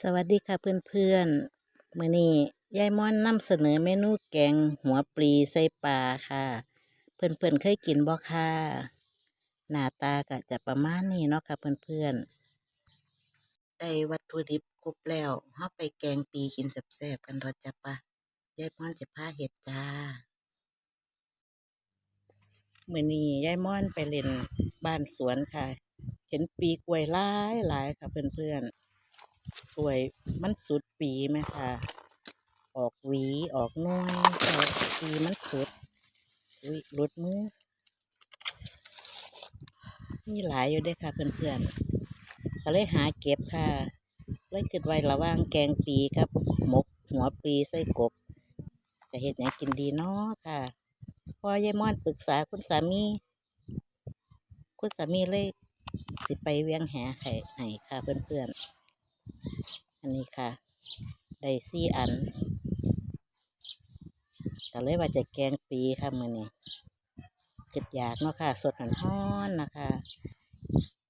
สวัสดีค่ะเพื่อนๆมื้อนี้ยายม่อนนำเสนอเมนูแกงหัวปลีใส่ปลาค่ะ เพื่อนๆเคยกินบ่ค่ะหน้าตาก็จะประมาณนี้เนาะค่ะเพื่อนๆได้วัตถุดิบครบแล้วเฮาไปแกงปลีกินแซ่บๆกันเถอะจ้ะปะยายม่อนจะพาเฮ็ดจ้ามื้อนี้ยายม่อนไปเล่นบ้านสวนค่ะ เห็นปลีกล้วยหลายหลายค่ะเพื่อนๆ กล้วยมันสุดปีไหมค่ะ ออกหวีออกน้อยแต่ปีมันสุดอุ้ยหลุดมือมีหลายอยู่ด้อค่ะเพื่อนๆก็เลยหาเก็บค่ะเลยคิดไว้ระว่างแกงปีกับหมกหัวปีใส่กบจะเฮ็ดหยังกินดีเนาะค่ะพอยายม่อนปรึกษาคุณสามี คุณสามีเลยสิไปเวียงแหให้ให้ค่ะเพื่อนๆ อันนี้ค่ะ ได้สี่อันก็เลยว่าจะแกงปีค่ะมือนี้คิดอยากเนาะค่ะ สดร้อนนะคะ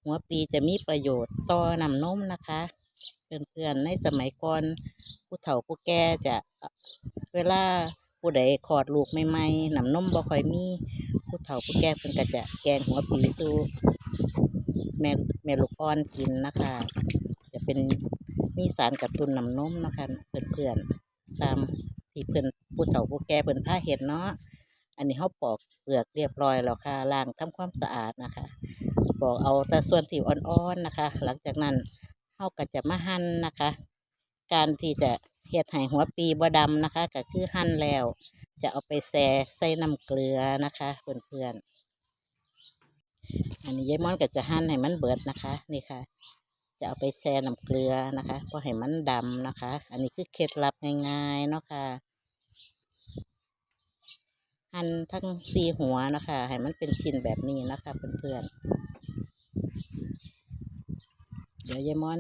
หัวปีจะมีประโยชน์ต่อน้ำนมนะคะ เพื่อนๆในสมัยก่อนผู้เฒ่าผู้แก่จะเวลาผู้ใดคลอดลูกใหม่ๆน้ำนมบ่ค่อยมีผู้เฒ่าผู้แก่เพิ่นก็จะแกงหัวปีสู่แม่แม่ลูกอ่อนกินนะคะ จะเป็น มีสารกระตุ้นน้ำนมนะคะเพื่อนๆตามที่เพื่อนผู้เฒ่าผู้แก่เพิ่อนพาเห็ดเนาะอันนี้เขาปอกเปลือกเรียบร้อยแล้วค่ะล้างทำความสะอาดนะคะปอกเอาแต่ส่วนที่อ่อนๆนะคะ หลังจากนั้นเขาก็จะมาหั่นนะคะ การที่จะเฮ็ดให้หัวปีบ่ดำนะคะ ก็คือหั่นแล้ว จะเอาไปแช่ใส่น้ำเกลือนะคะเพื่อนๆอันนี้ยายม่อนก็จะหั่นให้มันเบิดนะคะนี่ค่ะ จะเอาไปแช่น้ำเกลือนะคะเพื่อให้มันดำนะคะ อันนี้คือเคล็ดลับง่ายๆเนาะค่ะหั่นทั้งสี่หัวนะคะ ให้มันเป็นชิ้นแบบนี้นะคะเพื่อนๆ เดี๋ยวยายมอน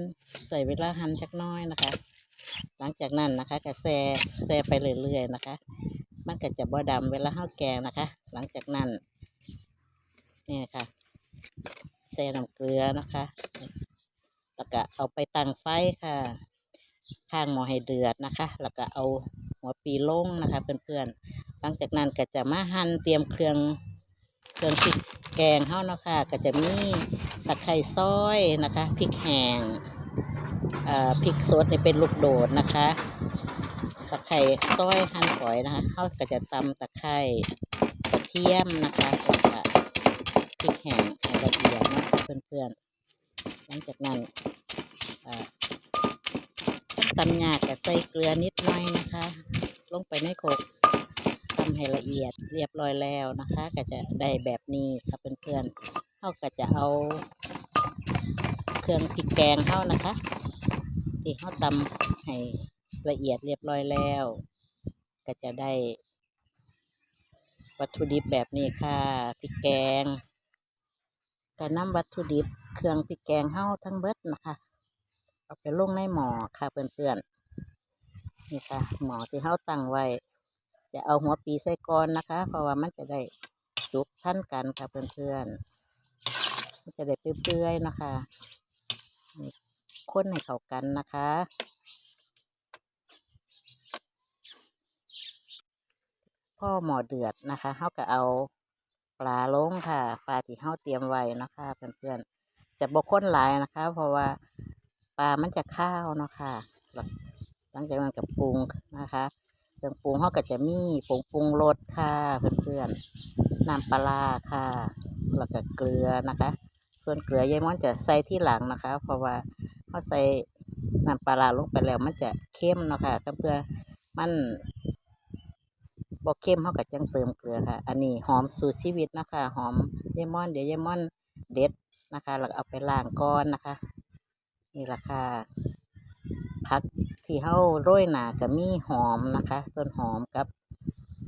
ใส่เวลาหั่นจักน้อยนะคะ หลังจากนั้นนะคะก็แช่แช่ไปเรื่อยๆนะคะ มันก็จะบ่ดำเวลาข้าวแกงนะคะ หลังจากนั้นนี่ค่ะแช่น้ำเกลือนะคะ แล้วก็เอาไปตั้งไฟค่ะ ข้างหม้อให้เดือดนะคะ แล้วก็เอาหัวปีลงนะคะ เพื่อนๆ หลังจากนั้นก็จะมาหั่นเตรียมเครื่องเครื่องพริกแกงเฮาเนาะค่ะ ก็จะมีตะไคร้ซอยนะคะพริกแห้งอ่อพริกสดนี่เป็นลูกโดดนะคะตะไคร้ซอยหั่นฝอยนะคะเขาก็จะตำตะไคร้กระเทียมนะคะแล้วก็พริกแห้งละเอียดนะเพื่อนๆ หลังจากนั้นอ่าตำยากก็ใส่เกลือนิดหน่อยนะคะ ลงไปในโขกทำให้ละเอียดเรียบร้อยแล้วนะคะ ก็จะได้แบบนี้ค่ะเพื่อนๆเขาก็จะเอาเครื่องพริกแกงเข้านะคะที่เขาตำให้ละเอียดเรียบร้อยแล้ว ก็จะได้ วัตถุดิบแบบนี้ค่ะพริกแกงก็นำวัตถุดิบ เครื่องพริกแกงเข้าทั้งเบิดนะคะเอาไปลงในหม้อค่ะเพื่อนๆนี่ค่ะหม้อที่เขาตั้งไว้ จะเอาหัวปีใส่ก่อนนะคะ เพราะว่ามันจะได้สุกทันกันค่ะเพื่อนๆมันจะได้เปื่อยๆนะคะคนให้เข้ากันนะคะพ่อหมอเดือดนะคะเขาก็เอาปลาลงค่ะ ปลาที่เขาเตรียมไว้นะคะเพื่อนๆ จะบกข้นหลายนะคะ เพราะว่าปลามันจะข้าวเนาะค่ะหลังจากนั้นกับปรุงนะคะเครื่องปรุงเขาก็จะมีผงปรุงรสค่ะเพื่อนๆน้ำปลาค่ะแล้วก็เกลือนะคะ ส่วนเกลือยายม่อนจะใส่ที่หลังนะคะ เพราะว่าเขาใส่น้ำปลาลงไปแล้วมันจะเข้มเนาะค่ะเพื่อมันบอกเข้มเขาก็จังเติมเกลือค่ะ อันนี้หอมสูตรชีวิตนะคะ หอมเยายมอน เดี๋ยวเยายมอนเด็ด นะคะ แล้วเอาไปล้างก้อนนะคะ นี่ราคาผักที่เขาโรยหนาก็มีหอมนะคะ ต้นหอมกับ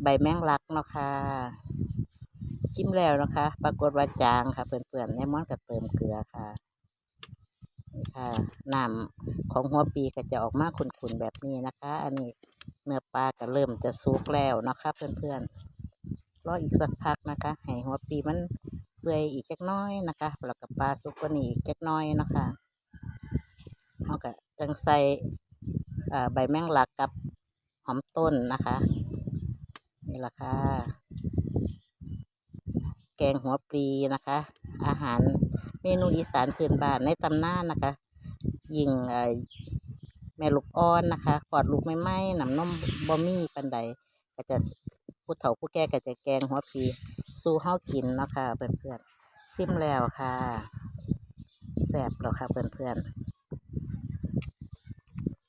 ใบแมงลักเนาะค่ะชิมแล้วนะคะ ปรากฏว่าจางค่ะเพื่อนๆเยายมอนก็เติมเกลือค่ะนี่ค่ะน้ำของหัวปีก็จะออกมาขุ่นๆแบบนี้นะคะ อันนี้เนื้อปลาก็เริ่มจะสุกแล้วนะคะ เพื่อนๆรออีกสักพักนะคะ ให้หัวปีมัน ปื่อยอีกเล็กน้อยนะคะแล้วก็ปลาสุกกว่านี้อีกเล็กน้อยนะคะเฮาก็จังใส่ใบแมงลักกับหอมต้นนะคะนี่ละค่ะแกงหัวปลีนะคะ อาหารเมนูอีสานพื้นบ้านในตำนานนะคะยิงแม่ลูกอ่อนนะคะกอดลูกไม่ไหม้น้ำนมบ่มีปันใดก็จะ ผู้เฒ่าผู้แก่ก็จะแกงหัวปลีสู้เฮากินเนาะค่ะเพื่อนๆซิมแล้วค่ะแซ่บแล้วค่ะเพื่อนๆ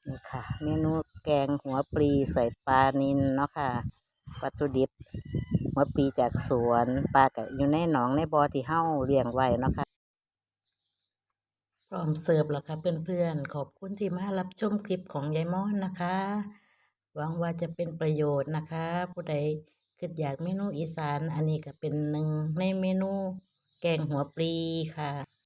นี่ค่ะ เมนูแกงหัวปลีใส่ปลานิลเนาะค่ะวัตถุดิบหัวปลีจากสวนปลาก็อยู่ในหนองในบ่อที่เฮาเลี้ยงไว้เนาะค่ะพร้อมเสิร์ฟแล้วค่ะเพื่อนๆขอบคุณที่มารับชมคลิปของยายม่อนนะคะ หวังว่าจะเป็นประโยชน์นะคะ ผู้ใดคิดอยากเมนูอีสาน อันนี้ก็เป็นหนึ่งในเมนูแกงหัวปลีค่ะ